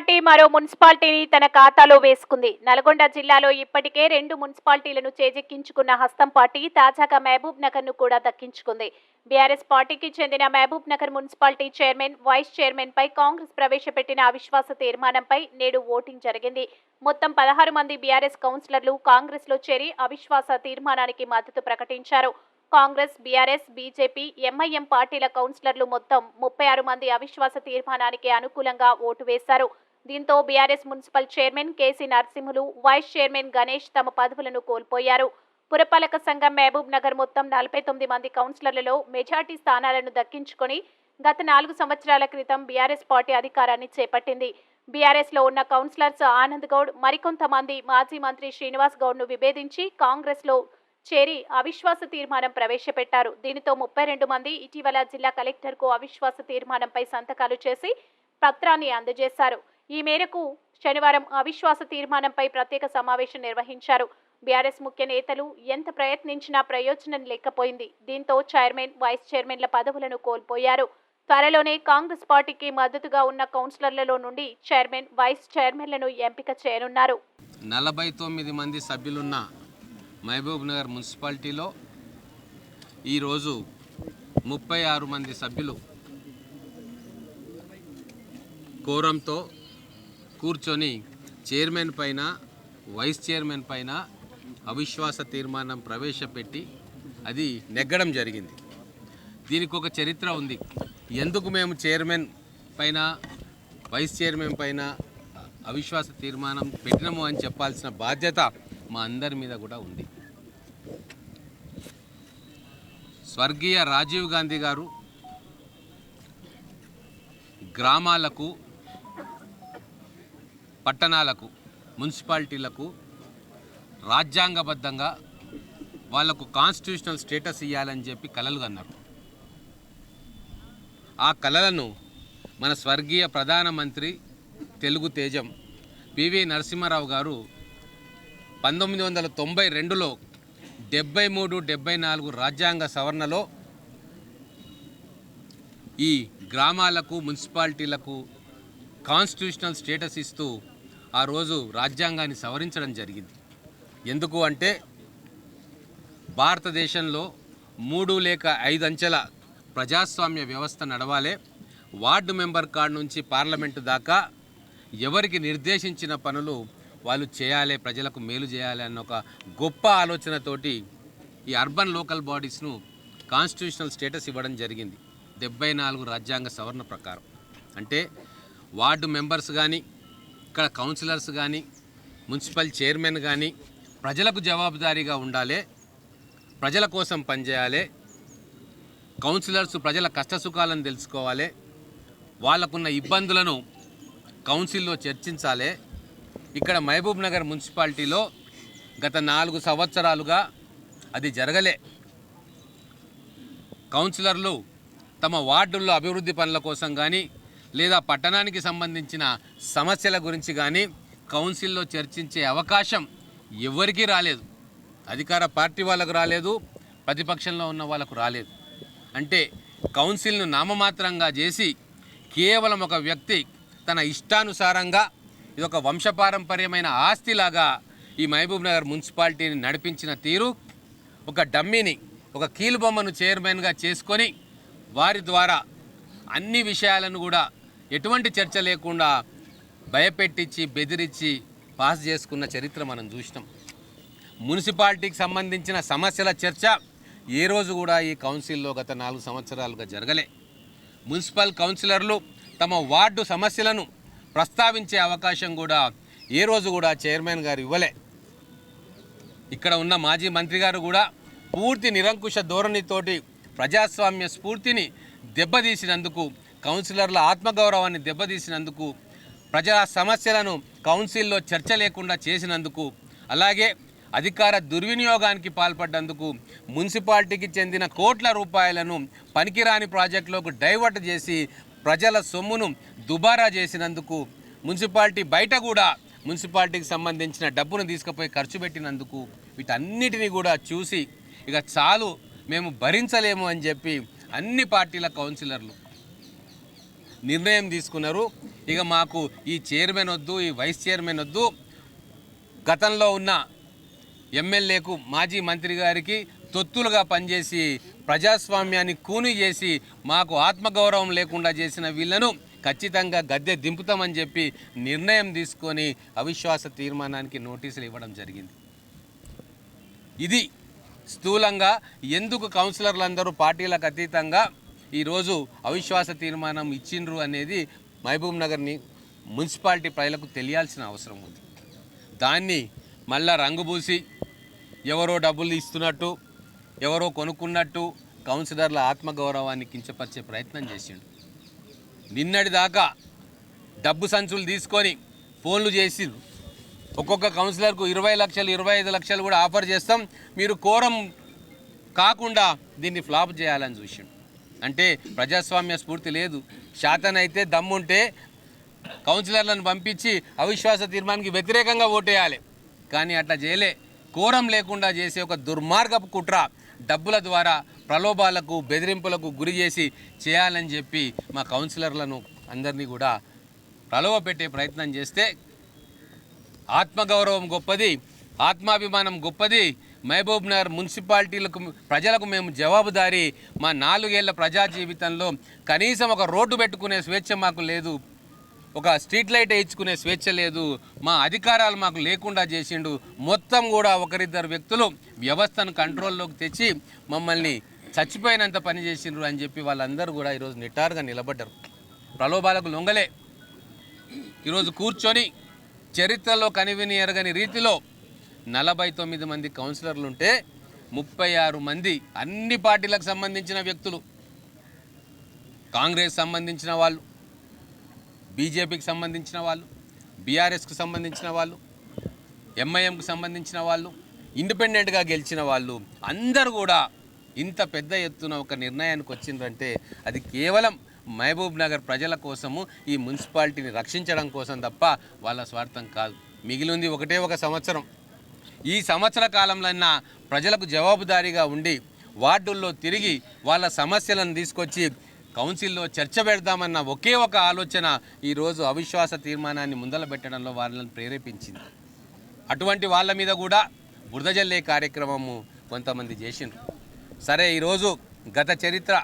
Party మరో మున్సిపాలిటీని తన ఖాతాలో వేసుకుంది. నల్గొండ జిల్లాలో ఇప్పటికే రెండు మున్సిపాలిటీలను చేజెక్కించుకున్న హస్తం పార్టీ తాజాగా మహబూబ్ నగర్ను కూడా దక్కించుకుంది. బీఆర్ఎస్ పార్టీకి చెందిన Mahabubnagar municipality chairman vice chairman పై కాంగ్రెస్ ప్రవేశపెట్టిన అవిశ్వాస తీర్మానంపై నేడు ఓటింగ్ జరిగింది. మొత్తం పదహారు మంది బీఆర్ఎస్ కౌన్సిలర్లు కాంగ్రెస్లో చేరి అవిశ్వాస తీర్మానానికి మద్దతు ప్రకటించారు. కాంగ్రెస్ బీఆర్ఎస్ బీజేపీ ఎంఐఎం పార్టీల కౌన్సిలర్లు మొత్తం ముప్పై ఆరు మంది అవిశ్వాస తీర్మానానికి అనుకూలంగా ఓటు వేశారు. దీంతో BRS municipal chairman KC Narasimhulu vice chairman Ganesh తమ పదవులను కోల్పోయారు. పురపాలక సంఘం మహబూబ్ నగర్ మొత్తం నలభై తొమ్మిది మంది కౌన్సిలర్లలో మెజార్టీ స్థానాలను దక్కించుకొని గత నాలుగు సంవత్సరాల క్రితం బీఆర్ఎస్ పార్టీ అధికారాన్ని చేపట్టింది. బీఆర్ఎస్లో ఉన్న కౌన్సిలర్స్ ఆనంద్ గౌడ్ మరికొంతమంది మాజీ మంత్రి శ్రీనివాస్ గౌడ్ను విభేదించి కాంగ్రెస్లో చేరి అవిశ్వాస తీర్మానం ప్రవేశపెట్టారు. దీనితో ముప్పై రెండు మంది ఇటీవల జిల్లా కలెక్టర్కు అవిశ్వాస తీర్మానంపై సంతకాలు చేసి పత్రాన్ని అందజేశారు. ఈ మేరకు శనివారం అవిశ్వాస తీర్మానంపై ప్రత్యేక సమావేశం నిర్వహించారు. బీఆర్ఎస్ ముఖ్య నేతలు ఎంత ప్రయత్నించినా ప్రయోజనం లేకపోయింది. దీంతో చైర్మన్ వైస్ చైర్మన్ల పదవులను కోల్పోయారు. త్వరలోనే కాంగ్రెస్ పార్టీకి మద్దతుగా ఉన్న కౌన్సిలర్లలో నుండి చైర్మన్ వైస్ చైర్మన్లను ఎంపిక చేయనున్నారు. నలభై తొమ్మిది మంది సభ్యులున్న మహబూబ్ నగర్ మున్సిపాలిటీలో ఈరోజు ముప్పై ఆరు మంది సభ్యులు కోరంతో కూర్చొని చైర్మన్ పైన వైస్ చైర్మన్ పైన అవిశ్వాస తీర్మానం ప్రవేశపెట్టి అది నెగ్గడం జరిగింది. దీనికి ఒక చరిత్ర ఉంది. ఎందుకు మేము చైర్మన్ పైన వైస్ చైర్మన్ పైన అవిశ్వాస తీర్మానం పెట్టినము అని చెప్పాల్సిన బాధ్యత మా అందరి మీద కూడా ఉంది. స్వర్గీయ రాజీవ్ గాంధీ గారు గ్రామాలకు పట్టణాలకు మున్సిపాలిటీలకు రాజ్యాంగబద్ధంగా వాళ్ళకు కాన్స్టిట్యూషనల్ స్టేటస్ ఇవ్వాలని చెప్పి కలలు కన్నారు. ఆ కలలను మన స్వర్గీయ ప్రధానమంత్రి తెలుగు తేజం పివి నరసింహారావు గారు పంతొమ్మిది వందల తొంభై రెండులో డెబ్బై మూడు డెబ్బై నాలుగు రాజ్యాంగ సవరణలో ఈ గ్రామాలకు మున్సిపాలిటీలకు కాన్స్టిట్యూషనల్ స్టేటస్ ఇస్తూ ఆ రోజు రాజ్యాంగాన్ని సవరించడం జరిగింది. ఎందుకు అంటే భారతదేశంలో మూడు లేక ఐదు అంచెల ప్రజాస్వామ్య వ్యవస్థ నడవాలే. వార్డు మెంబర్ కార్డు నుంచి పార్లమెంటు దాకా ఎవరికి నిర్దేశించిన పనులు వాళ్ళు చేయాలి ప్రజలకు మేలు చేయాలి అన్న ఒక గొప్ప ఆలోచనతోటి ఈ అర్బన్ లోకల్ బాడీస్ను కాన్స్టిట్యూషనల్ స్టేటస్ ఇవ్వడం జరిగింది. డెబ్బై నాలుగు రాజ్యాంగ సవరణ ప్రకారం. అంటే వార్డు మెంబర్స్ కానీ ఇక్కడ కౌన్సిలర్స్ కానీ మున్సిపల్ చైర్మన్ కానీ ప్రజలకు జవాబుదారీగా ఉండాలి ప్రజల కోసం పనిచేయాలి కౌన్సిలర్స్ ప్రజల కష్టసుఖాలను తెలుసుకోవాలి వాళ్ళకున్న ఇబ్బందులను కౌన్సిల్లో చర్చించాలి. ఇక్కడ మహబూబ్ నగర్ మున్సిపాలిటీలో గత నాలుగు సంవత్సరాలుగా అది జరగలే. కౌన్సిలర్లు తమ వార్డుల్లో అభివృద్ధి పనుల కోసం కానీ లేదా పట్టణానికి సంబంధించిన సమస్యల గురించి కానీ కౌన్సిల్లో చర్చించే అవకాశం ఎవరికీ రాలేదు. అధికార పార్టీ వాళ్ళకు రాలేదు ప్రతిపక్షంలో ఉన్న వాళ్ళకు రాలేదు. అంటే కౌన్సిల్ను నామమాత్రంగా చేసి కేవలం ఒక వ్యక్తి తన ఇష్టానుసారంగా ఇది ఒక వంశపారంపర్యమైన ఆస్తిలాగా ఈ మహబూబ్ నగర్ మున్సిపాలిటీని నడిపించిన తీరు ఒక డమ్మీని ఒక కీలుబొమ్మను చైర్మన్గా చేసుకొని వారి ద్వారా అన్ని విషయాలను కూడా ఎటువంటి చర్చ లేకుండా భయపెట్టించి బెదిరించి పాస్ చేసుకున్న చరిత్ర మనం చూసినాం. మున్సిపాలిటీకి సంబంధించిన సమస్యల చర్చ ఏ రోజు కూడా ఈ కౌన్సిల్లో గత నాలుగు సంవత్సరాలుగా జరగలే. మున్సిపల్ కౌన్సిలర్లు తమ వార్డు సమస్యలను ప్రస్తావించే అవకాశం కూడా ఏ రోజు కూడా చైర్మన్ గారు ఇవ్వలే. ఇక్కడ ఉన్న మాజీ మంత్రి గారు కూడా పూర్తి నిరంకుశ ధోరణితోటి ప్రజాస్వామ్య స్ఫూర్తిని దెబ్బతీసినందుకు కౌన్సిలర్ల ఆత్మగౌరవాన్ని దెబ్బతీసినందుకు ప్రజా సమస్యలను కౌన్సిల్లో చర్చ లేకుండా చేసినందుకు అలాగే అధికార దుర్వినియోగానికి పాల్పడ్డందుకు మున్సిపాలిటీకి చెందిన కోట్ల రూపాయలను పనికిరాని ప్రాజెక్టులోకి డైవర్ట్ చేసి ప్రజల సొమ్మును దుబారా చేసినందుకు మున్సిపాలిటీ బయట కూడా మున్సిపాలిటీకి సంబంధించిన డబ్బును తీసుకుపోయి ఖర్చు పెట్టినందుకు వీటన్నిటినీ కూడా చూసి ఇక చాలు మేము భరించలేము అని చెప్పి అన్ని పార్టీల కౌన్సిలర్లు నిర్ణయం తీసుకున్నారు. ఇక మాకు ఈ చైర్మన్ వద్దు ఈ వైస్ చైర్మన్ వద్దు. గతంలో ఉన్న ఎమ్మెల్యేకు మాజీ మంత్రి గారికి తొత్తులుగా పనిచేసి ప్రజాస్వామ్యాన్ని కూని చేసి మాకు ఆత్మగౌరవం లేకుండా చేసిన వీళ్ళను ఖచ్చితంగా గద్దె దింపుతామని చెప్పి నిర్ణయం తీసుకొని అవిశ్వాస తీర్మానానికి నోటీసులు ఇవ్వడం జరిగింది. ఇది స్థూలంగా ఎందుకు కౌన్సిలర్లందరూ పార్టీలకు అతీతంగా ఈరోజు అవిశ్వాస తీర్మానం ఇచ్చిండ్రు అనేది మహబూబ్ నగర్ని మున్సిపాలిటీ ప్రజలకు తెలియాల్సిన అవసరం ఉంది. దాన్ని మళ్ళా రంగుబూసి ఎవరో డబ్బులు ఇస్తున్నట్టు ఎవరో కొనుక్కున్నట్టు కౌన్సిలర్ల ఆత్మగౌరవాన్ని కించపరిచే ప్రయత్నం చేసిండు. నిన్నటి దాకా డబ్బు సంచులు తీసుకొని ఫోన్లు చేసిండ్రు. ఒక్కొక్క కౌన్సిలర్కు ఇరవై లక్షలు ఇరవై ఐదు లక్షలు కూడా ఆఫర్ చేస్తాం. మీరు కోరం కాకుండా దీన్ని ఫ్లాప్ చేయాలని చూసిండు. అంటే ప్రజాస్వామ్య స్ఫూర్తి లేదు. శాతనైతే దమ్ముంటే కౌన్సిలర్లను పంపించి అవిశ్వాస తీర్మానికి వ్యతిరేకంగా ఓటేయాలి. కానీ అట్లా చేయలే. కోరం లేకుండా చేసే ఒక దుర్మార్గపు కుట్ర డబ్బుల ద్వారా ప్రలోభాలకు బెదిరింపులకు గురి చేసి చేయాలని చెప్పి మా కౌన్సిలర్లను అందరినీ కూడా ప్రలోభ పెట్టే ప్రయత్నం చేస్తే ఆత్మగౌరవం గొప్పది ఆత్మాభిమానం గొప్పది మహబూబ్నగర్ మున్సిపాలిటీలకు ప్రజలకు మేము జవాబుదారీ మా నాలుగేళ్ళ ప్రజా జీవితంలో కనీసం ఒక రోడ్డు పెట్టుకునే స్వేచ్ఛ మాకు లేదు. ఒక స్ట్రీట్ లైట్ వేయించుకునే స్వేచ్ఛ లేదు. మా అధికారాలు మాకు లేకుండా చేసిండు. మొత్తం కూడా ఒకరిద్దరు వ్యక్తులు వ్యవస్థను కంట్రోల్లోకి తెచ్చి మమ్మల్ని చచ్చిపోయినంత పని చేసిండ్రు అని చెప్పి వాళ్ళందరూ కూడా ఈరోజు నిటారుగా నిలబడ్డారు. ప్రలోభాలకు లొంగలే. ఈరోజు కూర్చొని చరిత్రలో కనివిని ఎరగని రీతిలో నలభై తొమ్మిది మంది కౌన్సిలర్లు ఉంటే ముప్పై ఆరు మంది అన్ని పార్టీలకు సంబంధించిన వ్యక్తులు. కాంగ్రెస్ సంబంధించిన వాళ్ళు బీజేపీకి సంబంధించిన వాళ్ళు బీఆర్ఎస్కి సంబంధించిన వాళ్ళు ఎంఐఎంకి సంబంధించిన వాళ్ళు ఇండిపెండెంట్గా గెలిచిన వాళ్ళు అందరూ కూడా ఇంత పెద్ద ఎత్తున ఒక నిర్ణయానికి వచ్చిందంటే అది కేవలం మహబూబ్ నగర్ ప్రజల కోసము ఈ మున్సిపాలిటీని రక్షించడం కోసం తప్ప వాళ్ళ స్వార్థం కాదు. మిగిలింది ఒకటే ఒక సంవత్సరం. ఈ సంవత్సర కాలంలో ప్రజలకు జవాబుదారీగా ఉండి వార్డుల్లో తిరిగి వాళ్ళ సమస్యలను తీసుకొచ్చి కౌన్సిల్లో చర్చ పెడదామన్న ఒకే ఒక ఆలోచన ఈరోజు అవిశ్వాస తీర్మానాన్ని ముందల పెట్టడంలో వాళ్ళని ప్రేరేపించింది. అటువంటి వాళ్ళ మీద కూడా బురద జల్లే కార్యక్రమము కొంతమంది చేసిండ్రు. సరే ఈరోజు గత చరిత్ర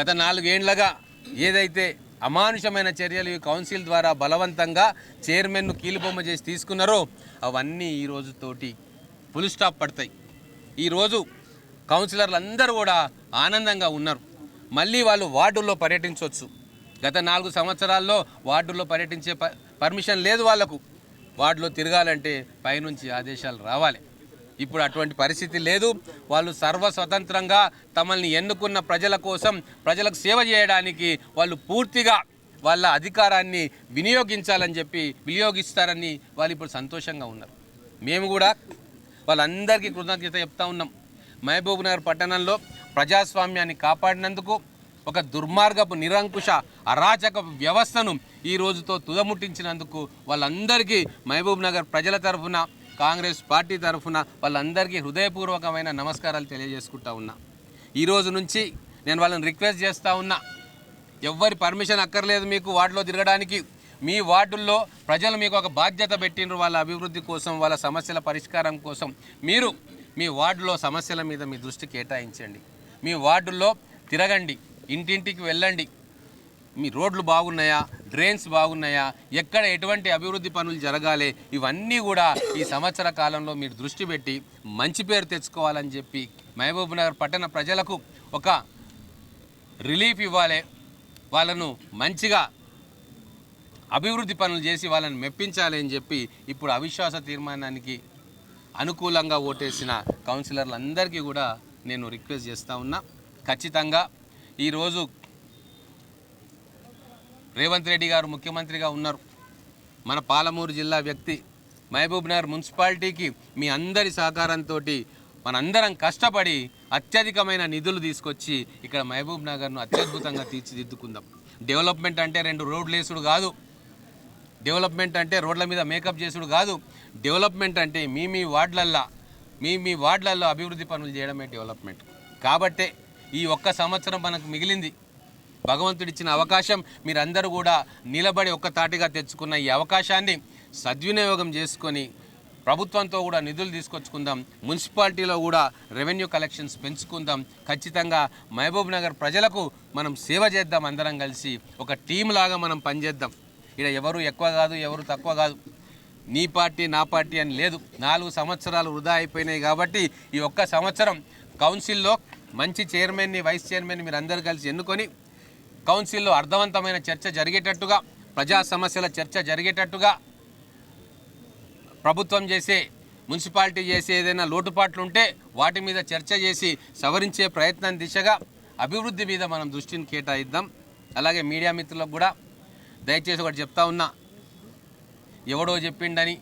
గత నాలుగేండ్లగా ఏదైతే అమానుషమైన చర్యలు ఈ కౌన్సిల్ ద్వారా బలవంతంగా చైర్మన్ను కీలుబొమ్మ చేసి తీసుకున్నారో అవన్నీ ఈ రోజుతోటి ఫుల్ స్టాప్ పడతాయి. ఈరోజు కౌన్సిలర్లు అందరూ కూడా ఆనందంగా ఉన్నారు. మళ్ళీ వాళ్ళు వార్డుల్లో పర్యటించవచ్చు గత నాలుగు సంవత్సరాల్లో వార్డుల్లో పర్యటించే పర్మిషన్ లేదు వాళ్ళకు వార్డులో తిరగాలంటే పైనుంచి ఆదేశాలు రావాలి. ఇప్పుడు అటువంటి పరిస్థితి లేదు. వాళ్ళు సర్వ స్వతంత్రంగా తమల్ని ఎన్నుకున్న ప్రజల కోసం ప్రజలకు సేవ చేయడానికి వాళ్ళు పూర్తిగా వాళ్ళ అధికారాన్ని వినియోగించాలని చెప్పి వినియోగిస్తారని వాళ్ళు ఇప్పుడు సంతోషంగా ఉన్నారు. మేము కూడా వాళ్ళందరికీ కృతజ్ఞత చెప్తా ఉన్నాం. మహబూబ్ నగర్ పట్టణంలో ప్రజాస్వామ్యాన్ని కాపాడినందుకు ఒక దుర్మార్గపు నిరంకుశ అరాచక వ్యవస్థను ఈ రోజుతో తుదముట్టించినందుకు వాళ్ళందరికీ మహబూబ్ నగర్ ప్రజల తరఫున కాంగ్రెస్ పార్టీ తరఫున వాళ్ళందరికీ హృదయపూర్వకమైన నమస్కారాలు తెలియజేసుకుంటా ఉన్నా. ఈ రోజు నుంచి నేను వాళ్ళని రిక్వెస్ట్ చేస్తూ ఉన్నా. ఎవ్వరి పర్మిషన్ అక్కర్లేదు మీకు వార్డులో తిరగడానికి. మీ వార్డుల్లో ప్రజలు మీకు ఒక బాధ్యత పెట్టిండ్రు వాళ్ళ అభివృద్ధి కోసం వాళ్ళ సమస్యల పరిష్కారం కోసం. మీరు మీ వార్డులో సమస్యల మీద మీ దృష్టి కేటాయించండి. మీ వార్డుల్లో తిరగండి ఇంటింటికి వెళ్ళండి. మీ రోడ్లు బాగున్నాయా? డ్రైన్స్ బాగున్నాయా? ఎక్కడ ఎటువంటి అభివృద్ధి పనులు జరగాలి? ఇవన్నీ కూడా ఈ సంవత్సర కాలంలో మీరు దృష్టి పెట్టి మంచి పేరు తెచ్చుకోవాలని చెప్పి మహబూబ్నగర్ పట్టణ ప్రజలకు ఒక రిలీఫ్ ఇవ్వాలి. వాళ్ళను మంచిగా అభివృద్ధి పనులు చేసి వాళ్ళని మెప్పించాలి అని చెప్పి ఇప్పుడు అవిశ్వాస తీర్మానానికి అనుకూలంగా ఓటేసిన కౌన్సిలర్లందరికీ కూడా నేను రిక్వెస్ట్ చేస్తూ ఉన్నా. ఖచ్చితంగా ఈరోజు రేవంత్ రెడ్డి గారు ముఖ్యమంత్రిగా ఉన్నారు. మన పాలమూరు జిల్లా వ్యక్తి మహబూబ్నగర్ మున్సిపాలిటీకి మీ అందరి సహకారంతో మనందరం కష్టపడి అత్యధికమైన నిధులు తీసుకొచ్చి ఇక్కడ మహబూబ్ నగర్ను అత్యద్భుతంగా తీర్చిదిద్దుకుందాం. డెవలప్మెంట్ అంటే రెండు రోడ్లు వేసుడు కాదు. డెవలప్మెంట్ అంటే రోడ్ల మీద మేకప్ చేసుడు కాదు. డెవలప్మెంట్ అంటే మీ మీ వార్డులల్లో మీ మీ వార్డులలో అభివృద్ధి పనులు చేయడమే డెవలప్మెంట్ కాబట్టే ఈ ఒక్క సంవత్సరం మనకు మిగిలింది. భగవంతుడిచ్చిన అవకాశం మీరందరూ కూడా నిలబడి ఒక్క తాటిగా తెచ్చుకున్న ఈ అవకాశాన్ని సద్వినియోగం చేసుకొని ప్రభుత్వంతో కూడా నిధులు తీసుకొచ్చుకుందాం మున్సిపాలిటీలో కూడా రెవెన్యూ కలెక్షన్స్ పెంచుకుందాం. ఖచ్చితంగా మహబూబ్ నగర్ ప్రజలకు మనం సేవ చేద్దాం అందరం కలిసి. ఒక టీం లాగా మనం పనిచేద్దాం. ఇక్కడ ఎవరు ఎక్కువ కాదు ఎవరు తక్కువ కాదు. నీ పార్టీ నా పార్టీ అని లేదు. నాలుగు సంవత్సరాలు వృధా అయిపోయినాయి కాబట్టి ఈ ఒక్క సంవత్సరం కౌన్సిల్లో మంచి చైర్మన్ని వైస్ చైర్మన్ మీరు అందరు కలిసి ఎన్నుకొని కౌన్సిల్లో అర్థవంతమైన చర్చ జరిగేటట్టుగా ప్రజా సమస్యల చర్చ జరిగేటట్టుగా ప్రభుత్వం చేసే మున్సిపాలిటీ చేసే ఏదైనా లోటుపాట్లు ఉంటే వాటి మీద చర్చ చేసి సవరించే ప్రయత్నం దిశగా అభివృద్ధి మీద మనం దృష్టిని కేటాయిద్దాం. అలాగే మీడియా మిత్రులకు కూడా దయచేసి ఒకటి చెప్తా ఉన్నా. ఎవడో చెప్పిండని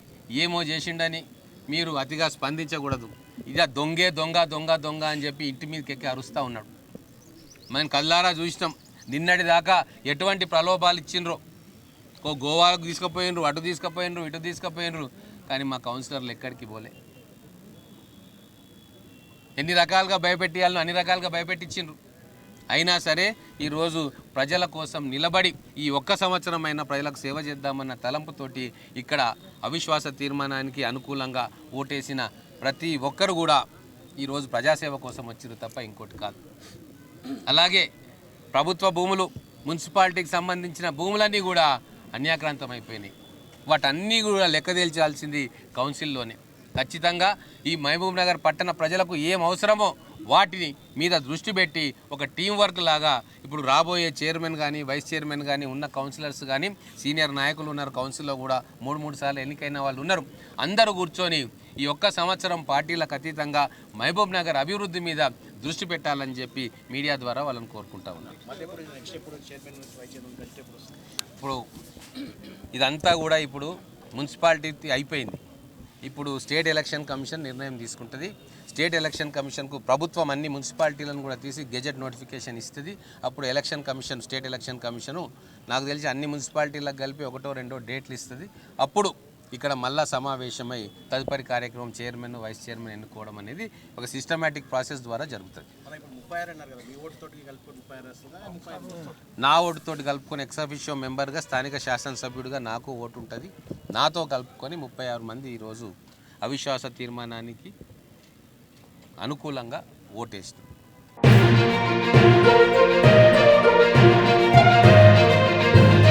ఏమో చేసిండని మీరు అతిగా స్పందించకూడదు. ఇక దొంగే దొంగ దొంగ దొంగ అని చెప్పి ఇంటి మీదకి ఎక్కి అరుస్తూ ఉన్నాడు. మనం కల్లారా చూసినాం. నిన్నటి దాకా ఎటువంటి ప్రలోభాలు ఇచ్చిండ్రో. ఓ గోవాకు తీసుకుపోయినరు అటు తీసుకుపోయినరు ఇటు తీసుకుపోయినరు. కానీ మా కౌన్సిలర్లు ఎక్కడికి పోలే. ఎన్ని రకాలుగా భయపెట్టియాలను అన్ని రకాలుగా భయపెట్టించిండ్రు. అయినా సరే ఈరోజు ప్రజల కోసం నిలబడి ఈ ఒక్క సంవత్సరం అయినా ప్రజలకు సేవ చేద్దామన్న తలంపుతోటి ఇక్కడ అవిశ్వాస తీర్మానానికి అనుకూలంగా ఓటేసిన ప్రతి ఒక్కరు కూడా ఈరోజు ప్రజాసేవ కోసం వచ్చిరు తప్ప ఇంకోటి కాదు. అలాగే ప్రభుత్వ భూములు మున్సిపాలిటీకి సంబంధించిన భూములన్నీ కూడా అన్యాక్రాంతం అయిపోయినాయి వాటన్నీ కూడా లెక్క తేల్చాల్సింది కౌన్సిల్లోనే. ఖచ్చితంగా ఈ మహబూబ్ నగర్ పట్టణ ప్రజలకు ఏం అవసరమో వాటిని మీద దృష్టి పెట్టి ఒక టీం వర్క్ లాగా ఇప్పుడు రాబోయే చైర్మన్ కానీ వైస్ చైర్మన్ కానీ ఉన్న కౌన్సిలర్స్ కానీ సీనియర్ నాయకులు ఉన్నారు కౌన్సిల్లో కూడా మూడు మూడు సార్లు ఎన్నికైన వాళ్ళు ఉన్నారు. అందరూ కూర్చొని ఈ ఒక్క సంవత్సరం పార్టీలకు అతీతంగా మహబూబ్ నగర్ అభివృద్ధి మీద దృష్టి పెట్టాలని చెప్పి మీడియా ద్వారా వాళ్ళని కోరుకుంటా ఉన్నారు ఇప్పుడు ఇదంతా కూడా ఇప్పుడు మున్సిపాలిటీ అయిపోయింది. ఇప్పుడు స్టేట్ ఎలక్షన్ కమిషన్ నిర్ణయం తీసుకుంటుంది. స్టేట్ ఎలక్షన్ కమిషన్కు ప్రభుత్వం అన్ని మున్సిపాలిటీలను కూడా తీసి గెజెట్ నోటిఫికేషన్ ఇస్తుంది. అప్పుడు election commission state election commission నాకు తెలిసి అన్ని మున్సిపాలిటీలకు కలిపి ఒకటో రెండో డేట్లు ఇస్తుంది. అప్పుడు ఇక్కడ మళ్ళా సమావేశమై తదుపరి కార్యక్రమం చైర్మన్ వైస్ చైర్మన్ ఎన్నుకోవడం అనేది ఒక సిస్టమేటిక్ ప్రాసెస్ ద్వారా జరుగుతుంది? నా ఓటుతోటి కలుపుకొని ఎక్సఫిషియో మెంబర్గా స్థానిక శాసనసభ్యుడిగా నాకు ఓటు ఉంటుంది. నాతో కలుపుకొని ముప్పై ఆరు మంది ఈరోజు అవిశ్వాస తీర్మానానికి అనుకూలంగా ఓటేస్తారు